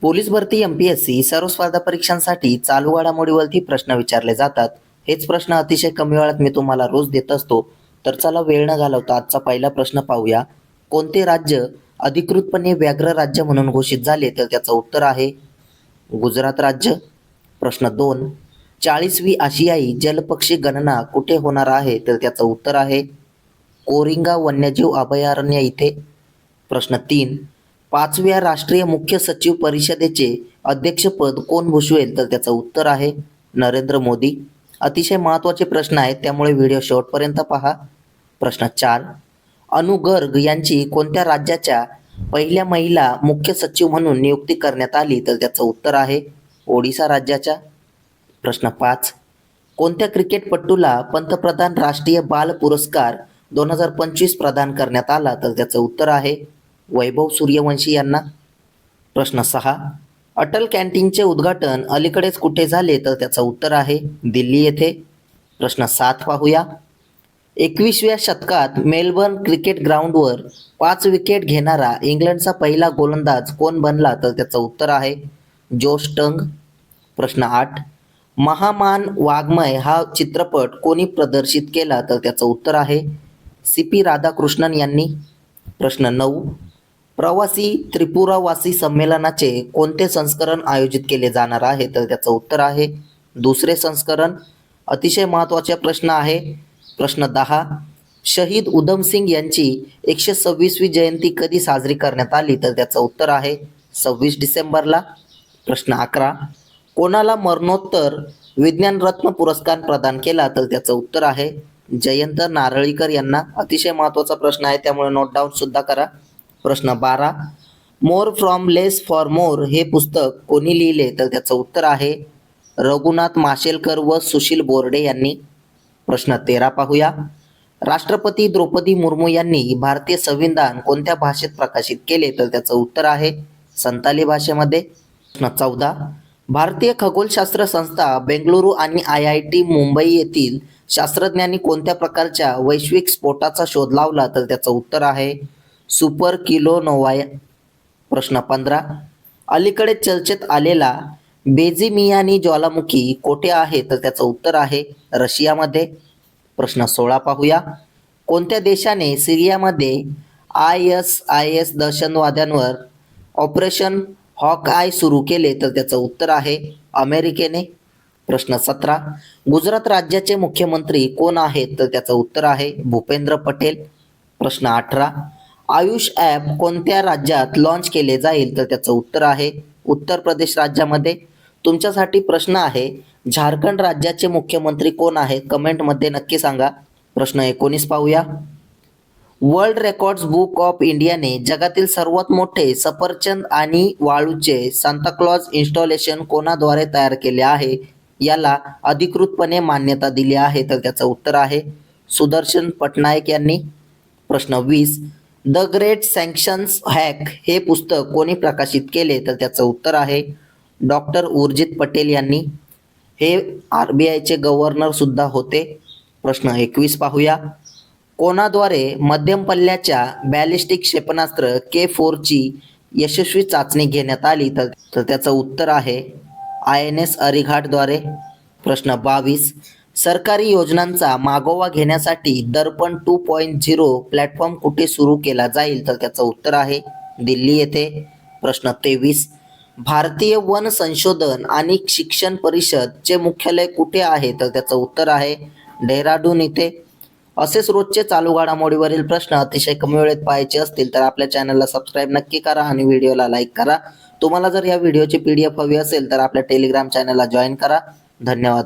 Police भरती M P S C सर्व स्पर्धा परीक्षांसाठी चालू घडामोडीवरती प्रश्न विचारले जातात. हेच प्रश्न अतिशय कमी वेळात मी तुम्हाला रोज देत असतो. तर चला वेळ न घालवता आजचा पहिला प्रश्न पाहूया. कोणते राज्य अधिकृतपणे व्याघ्र राज्य म्हणून घोषित झाले? तर त्याचं उत्तर आहे गुजरात राज्य. प्रश्न दोन. चाळीसवी आशियाई जलपक्षी गणना कुठे होणार आहे? तर त्याचं उत्तर आहे कोरिंगा वन्यजीव अभयारण्य इथे. प्रश्न तीन. पाचव्या राष्ट्रीय मुख्य सचिव परिषदेचे अध्यक्षपद कोण भूषवेल तर त्याचं उत्तर आहे नरेंद्र मोदी. अतिशय महत्त्वाचे प्रश्न आहेत त्यामुळे व्हिडिओ शेवटपर्यंत पहा. प्रश्न चार. अनु गर्ग यांची कोणत्या राज्याच्या पहिल्या महिला मुख्य सचिव म्हणून नियुक्ती करण्यात आली तर त्याचं उत्तर आहे ओडिसा राज्याच्या. प्रश्न पाच. कोणत्या क्रिकेटपटूला पंतप्रधान राष्ट्रीय बाल पुरस्कार दोन हजार पंचवीस प्रदान करण्यात आला तर त्याचं उत्तर आहे वैभव सूर्यवंशी यांना. प्रश्न सहा. अटल कॅन्टीनचे उद्घाटन अलीकडेच कुठे झाले तर त्याचं उत्तर आहे दिल्ली येथे. प्रश्न सात पाहूया. एकवीसव्या शतकात मेलबर्न क्रिकेट ग्राउंडवर पाच विकेट घेणारा इंग्लंडचा पहिला गोलंदाज कोण बनला तर त्याचं उत्तर आहे जोश टंग. प्रश्न आठ. महामान वाग्मय हा चित्रपट कोणी प्रदर्शित केला तर त्याचं उत्तर आहे सी पी राधाकृष्णन यांनी. प्रश्न नऊ. प्रवासी त्रिपुरावासी संमेलनाचे कोणते संस्करण आयोजित केले जाणार आहे? तर त्याचं उत्तर आहे दुसरे संस्करण अतिशय महत्त्वाचा प्रश्न आहे. प्रश्न दहा शहीद उधम सिंग यांची एकशे सव्वीसवी जयंती कधी साजरी करण्यात आली? तर त्याचं उत्तर आहे सव्वीस डिसेंबरला. प्रश्न अकरा कोणाला मरणोत्तर विज्ञान रत्न पुरस्कार प्रदान केला? तर त्याचं उत्तर आहे जयंत नारळीकर यांना. अतिशय महत्त्वाचा प्रश्न आहे त्यामुळे नोट डाऊन सुद्धा करा. प्रश्न बारा. More from less for more हे पुस्तक कोणी लिहिले? तर त्याचं उत्तर आहे रघुनाथ माशेलकर व सुशील बोर्डे यांनी. प्रश्न तेरा पाहूया. राष्ट्रपती द्रौपदी मुर्मू यांनी भारतीय संविधान कोणत्या भाषेत प्रकाशित केले? तर त्याचं उत्तर आहे संताली भाषेमध्ये. प्रश्न चौदा. भारतीय खगोलशास्त्र संस्था बेंगळुरू आणि आय आय टी मुंबई येथील शास्त्रज्ञांनी कोणत्या प्रकारच्या वैश्विक स्फोटाचा शोध लावला? तर त्याचं उत्तर आहे सुपर किलोनोवाय प्रश्न पंधरा. अलीकडे चर्चेत आलेला बेझिमियानी ज्वालामुखी कोठे आहे? तर त्याचं उत्तर आहे रशियामध्ये. प्रश्न सोळा पाहूया. कोणत्या देशाने सिरियामध्ये आय एस आय एस दहशतवाद्यांवर ऑपरेशन हॉक आय सुरू केले? तर त्याचं उत्तर आहे अमेरिकेने. प्रश्न सतरा. गुजरात राज्याचे मुख्यमंत्री कोण आहेत? तर त्याचं उत्तर आहे भूपेंद्र पटेल. प्रश्न अठरा. आयुष ॲप कोणत्या राज्यात लॉन्च केले जाईल? तर त्याचं उत्तर आहे उत्तर प्रदेश राज्यामध्ये. तुमच्यासाठी प्रश्न आहे झारखंड राज्याचे मुख्यमंत्री कोण आहेत कमेंटमध्ये नक्की सांगा. प्रश्न एकोणीस पाहूया. वर्ल्ड रेकॉर्ड्स बुक ऑफ इंडियाने जगातील सर्वात मोठे सफरचंद आणि वाळूचे सांताक्लॉज इन्स्टॉलेशन कोणाद्वारे तयार केले आहे? याला अधिकृतपणे मान्यता दिली आहे तर त्याचं उत्तर आहे सुदर्शन पटनायक यांनी. प्रश्न वीस द ग्रेट सँक्शन्स हॅक हे पुस्तक कोणी प्रकाशित केले तर त्याचं उत्तर आहे डॉक्टर उर्जित पटेल यांनी. हे आर बी आयचे गव्हर्नर सुद्धा होते. प्रश्न एकवीस पाहूया. कोणाद्वारे मध्यम पल्ल्याच्या बॅलिस्टिक क्षेपणास्त्र के फोरची यशस्वी चाचणी घेण्यात आली तर तर त्याचं उत्तर आहे आय एन एस अरिघाटद्वारे. प्रश्न बावीस. सरकारी योजनांचा मागोवा घेण्यासाठी Darpan two point zero platform कुठे सुरू केला जाईल? तर त्याचं उत्तर आहे दिल्ली येथे. प्रश्न तेवीस. भारतीय वन संशोधन आणि शिक्षण परिषदचे मुख्यालय कुठे आहे? तर त्याचं उत्तर आहे डेहराडून इथे. असेच रोजचे चालू घडामोडीवरील प्रश्न अतिशय कमी वेळेत पाहायचे असतील तर आपल्या चॅनलला सबस्क्राईब नक्की करा आणि व्हिडिओला लाईक करा. तुम्हाला जर या व्हिडिओची पी डी एफ हवी असेल तर आपल्या टेलिग्राम चॅनलला जॉईन करा. धन्यवाद.